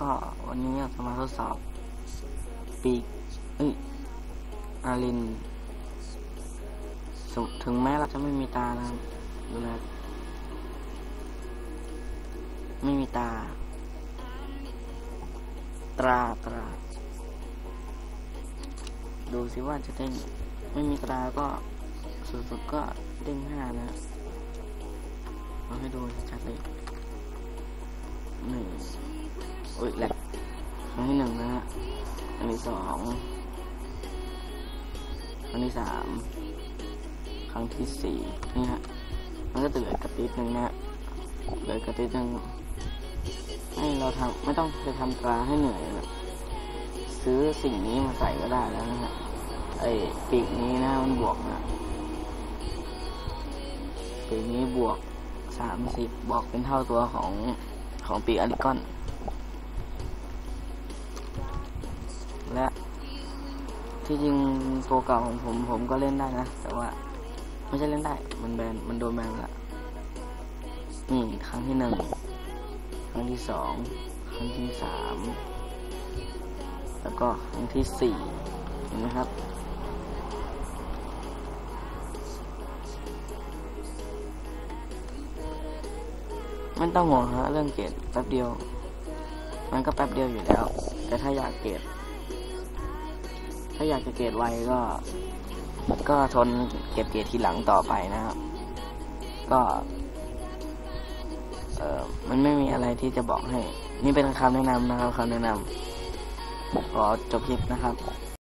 ก็วันนี้จะมาทดสอบ ปีกเอ้ยอารินสถึงแม้เราจะไม่มีตานะดูนะไม่มีตา ตราตรา ดูสิว่าจะเด้งไม่มีตราก็สุดๆก็เด้งห้านะเอาให้ดูชัดเลยหนึ่ง อุ้ยแหลกครั้งที่หนึ่งนะฮะอันที่สองครั้งที่สามครั้งที่สี่นี่ฮะมันก็จะเหลือกระติดหนึ่งนะฮะเหลือกระติดหนึ่งให้เราทำไม่ต้องไปทำตราให้เหนื่อยนะซื้อสิ่งนี้มาใส่ก็ได้แล้วนะฮะไอ้ปีกนี้นะมันบวกนะปีกนี้บวกสามสิบบวกเป็นเท่าตัวของของปีกอลิกอน และที่จริงโปรเก่าของผมผมก็เล่นได้นะ แต่ว่าไม่ใช่เล่นได้ มันแบนมันโดนแบนละนี่ครั้งที่หนึ่งครั้งที่สองครั้งที่สามแล้วก็ครั้งที่สี่เห็นไหมครับไม่ต้องห่วงฮะเรื่องเกรดแป๊บเดียว มันก็แป๊บเดียวอยู่แล้ว แต่ถ้าอยากเกรด ถ้าอยากจะเกรดไวก็ ก็ทนเก็บเกรดทีหลังต่อไปนะครับ ก็ เออมันไม่มีอะไรที่จะบอกให้ นี่เป็นคำแนะนำนะครับคำแนะนำขอจบคลิปนะครับ